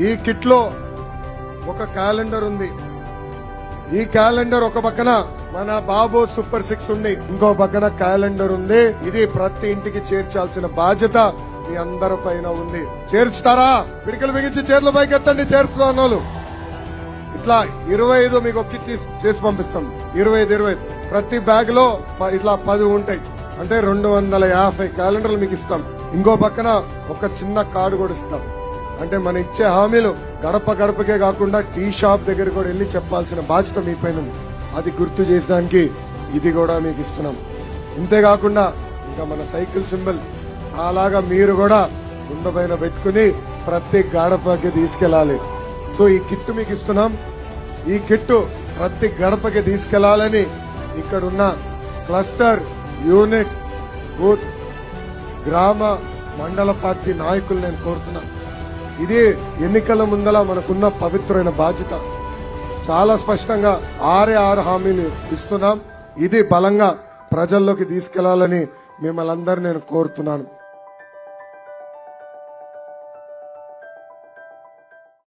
ఈ కిట్లో ఒక క్యాలెండర్ ఉంది. ఈ క్యాలెండర్ ఒక పక్కన మన బాబు సూపర్ సిక్స్ ఉంది. ఇంకో పక్కన క్యాలెండర్ ఉంది. ఇది ప్రతి ఇంటికి చేర్చాల్సిన బాధ్యత మీ అందరి పైన ఉంది. చేర్చుతారా? పిడికలు బిగించి చేతుల పైకి ఎత్తండి చేర్చుతా ఇట్లా ఇరవై ఐదు మీకు ఒక కిట్ చేసి పంపిస్తాం. ఇరవై ఐదు ఇరవై ప్రతి బ్యాగ్లో ప- ఇట్లా పది ఉంటాయి. అంటే రెండు వందల యాభై క్యాలెండర్లు మీకు ఇస్తాం. ఇంకో పక్కన ఒక చిన్న కార్డు కూడా ఇస్తాం. అంటే మన ఇచ్చే హామీలు గడప గడపకే కాకుండా టీ షాప్ దగ్గర కూడా వెళ్ళి చెప్పాల్సిన బాధ్యత మీపైన ఉంది. అది గుర్తు చేసడానికి ఇది కూడా మీకు ఇస్తున్నాం. ఇంతేకాకుండా ఇంకా మన సైకిల్ సింబల్ అలాగా మీరు కూడా గుండె పైన పెట్టుకుని ప్రతి గడపకి తీసుకెళ్ళాలి. సో ఈ కిట్ మీకు ఇస్తున్నాం. ఈ కిట్ ప్రతి గడపకి తీసుకెళ్ళాలని ఇక్కడున్న క్లస్టర్ యూనిట్ బూత్ గ్రామ మండల పార్టీ నాయకులు నేను కోరుతున్నాను. ఇది ఎన్నికల ముందల మనకున్న పవిత్రమైన బాధ్యత. చాలా స్పష్టంగా ఆరే ఆరు హామీలు ఇస్తున్నాం. ఇది బలంగా ప్రజల్లోకి తీసుకెళ్ళాలని మిమ్మల్ని అందరూ నేను కోరుతున్నాను.